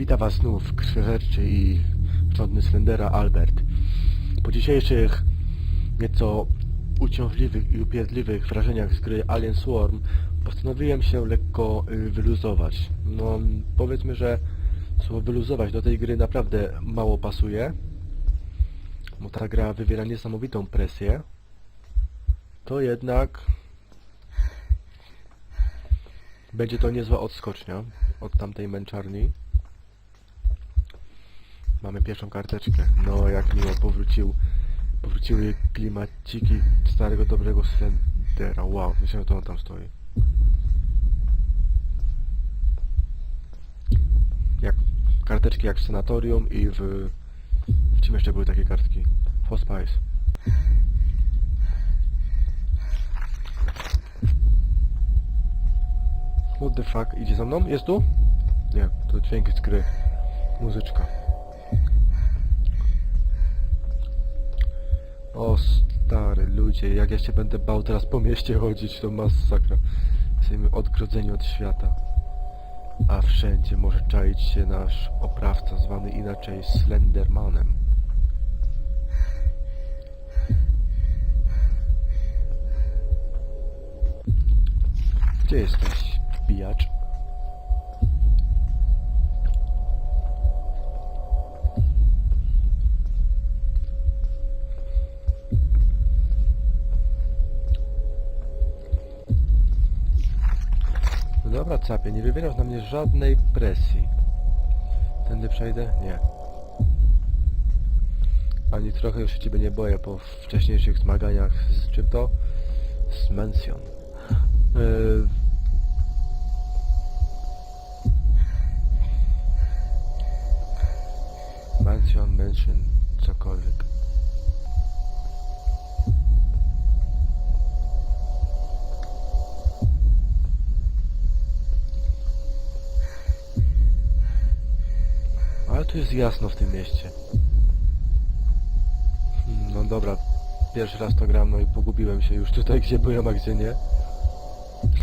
Witam Was znów, krwiożerczy i czodny Slendera Albert. Po dzisiejszych nieco uciążliwych i upierdliwych wrażeniach z gry Alien Swarm postanowiłem się lekko y, wyluzować. No, powiedzmy, że słowo wyluzować do tej gry naprawdę mało pasuje, bo ta gra wywiera niesamowitą presję. To jednak będzie to niezła odskocznia od tamtej męczarni. Mamy pierwszą karteczkę. No jak miło powrócił, powróciły klimaciki starego dobrego Slendera. Wow, myślałem, to on tam stoi. Jak karteczki jak w sanatorium i w... W czym jeszcze były takie kartki? Hospice. What the fuck? Idzie za mną? Jest tu? Nie, to dźwięk z gry. Muzyczka. O jak ja się będę bał teraz po mieście chodzić, to masakra. Jesteśmy odgrodzeni od świata. A wszędzie może czaić się nasz oprawca zwany inaczej Slendermanem. Gdzie jesteś, wbijacz? No dobra, capie, nie wywierasz na mnie żadnej presji. Tędy przejdę? Nie. Ani trochę już się ciebie nie boję po wcześniejszych zmaganiach z czym to? Z Mension. Yy... tu jest jasno w tym mieście. Hmm, No dobra, pierwszy raz to gram, no i pogubiłem się już tutaj, gdzie byłem, a gdzie nie.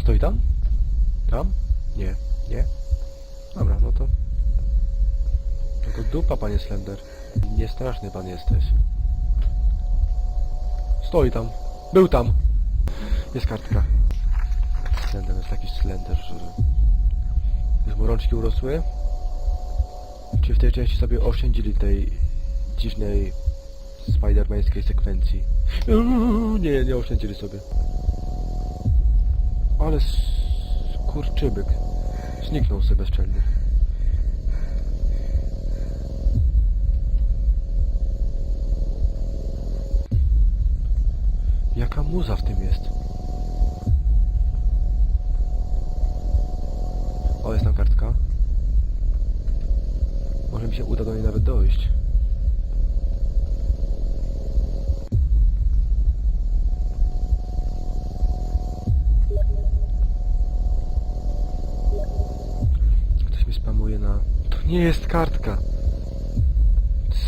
Stoi tam? Tam? Nie. Nie? Dobra, no to... No to dupa, panie Slender. Niestraszny pan jesteś. Stoi tam. Był tam. Jest kartka. Slender, jest taki Slender, że... Już mu rączki urosły? Czy w tej części sobie oszczędzili tej dziwnej spidermańskiej sekwencji? Uuu, Nie, nie oszczędzili sobie. Ale skurczybyk. Zniknął sobie bezczelnie. Jaka muza w tym jest? O, jest tam kartka. Się uda do niej nawet dojść. Ktoś mi spamuje na... To nie jest kartka!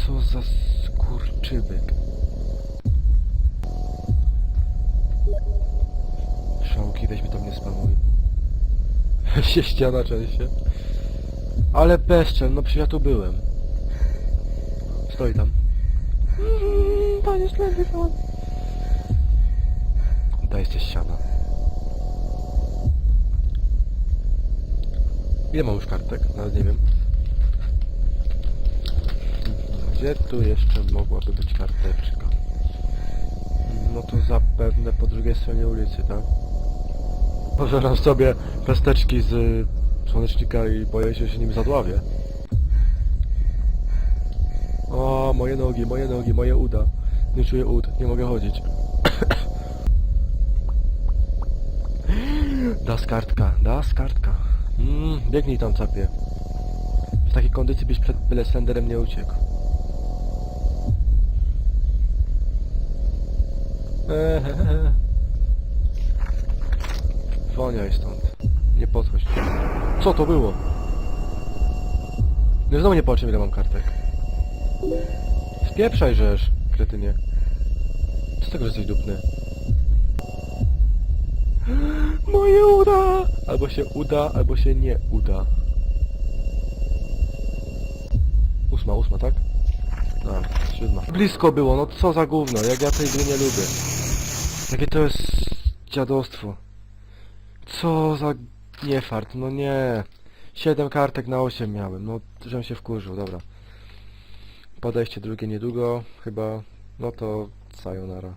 Co za skurczybyk. Szałki, weź mi to mnie spamuj. się ściana częściej. Ale bezczel, no przecież ja tu byłem. Stoi tam. Mm, Panie Slenderman. Daj jesteś siana. Ile mam już kartek? Nawet nie wiem. Gdzie tu jeszcze mogłaby być karteczka? No to zapewne po drugiej stronie ulicy, tak? Pożeram sobie pesteczki z słonecznika i boję się, że się nim zadławię. O, moje nogi, moje nogi, moje uda. Nie czuję ud, nie mogę chodzić. Das kartka, das kartka. Mm, biegnij tam, capie. W takiej kondycji byś przed byle Slenderem nie uciekł. Ehehehe. Zwoniaj stąd. Nie podchodź. Co to było? No znowu nie patrzę ile mam kartek. Spieprzaj żeż, kretynie. Co z tego, że jesteś dupny? Moje uda! Albo się uda, albo się nie uda. ósma, ósma, tak? No, siódma. Blisko było, no co za gówno, jak ja tej gry nie lubię. Jakie to jest dziadostwo. Co za niefart, no nie. Siedem kartek na osiem miałem, no żem się wkurzył, dobra. Podejście drugie niedługo, chyba, no to sayonara.